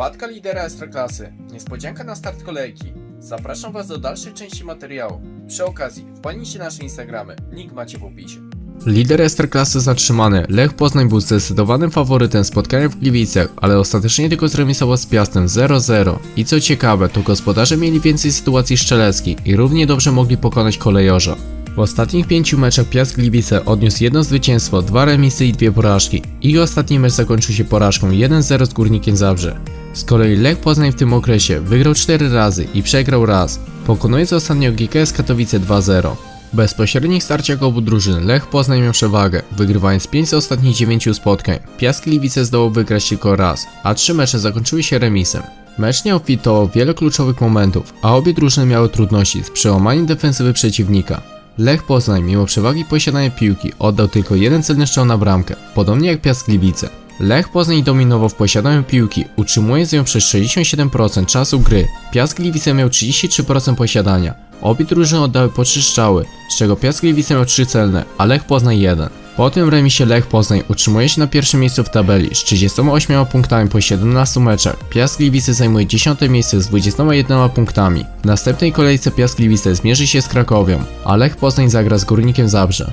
Wpadka lidera Ekstraklasy. Niespodzianka na start kolejki. Zapraszam Was do dalszej części materiału. Przy okazji, wpadnijcie na nasze Instagramy. Link macie w opisie. Lider Ekstraklasy zatrzymany. Lech Poznań był zdecydowanym faworytem spotkania w Gliwicach, ale ostatecznie tylko zremisował z Piastem 0-0. I co ciekawe, to gospodarze mieli więcej sytuacji szczeleckich i równie dobrze mogli pokonać kolejorza. W ostatnich pięciu meczach Piast Gliwice odniósł jedno zwycięstwo, dwa remisy i dwie porażki. Ich ostatni mecz zakończył się porażką 1-0 z Górnikiem Zabrze. Z kolei Lech Poznań w tym okresie wygrał 4 razy i przegrał raz, pokonując ostatnio GKS Katowice 2-0. W bezpośrednich starciach obu drużyn Lech Poznań miał przewagę, wygrywając 5 z ostatnich 9 spotkań. Piast Gliwice zdołał wygrać tylko raz, a trzy mecze zakończyły się remisem. Mecz nie obfitował wiele kluczowych momentów, a obie drużyny miały trudności z przełamaniem defensywy przeciwnika. Lech Poznań mimo przewagi posiadania piłki oddał tylko jeden celny strzał na bramkę, podobnie jak Piast Gliwice. Lech Poznań dominował w posiadaniu piłki, utrzymując ją przez 67% czasu gry. Piast Gliwice miał 33% posiadania. Obie drużyny oddały po 3 strzały, z czego Piast Gliwice miał 3 celne, a Lech Poznań 1. Po tym remisie Lech Poznań utrzymuje się na pierwszym miejscu w tabeli z 38 punktami po 17 meczach. Piast Gliwice zajmuje 10 miejsce z 21 punktami. W następnej kolejce Piast Gliwice zmierzy się z Krakowią, a Lech Poznań zagra z Górnikiem Zabrze.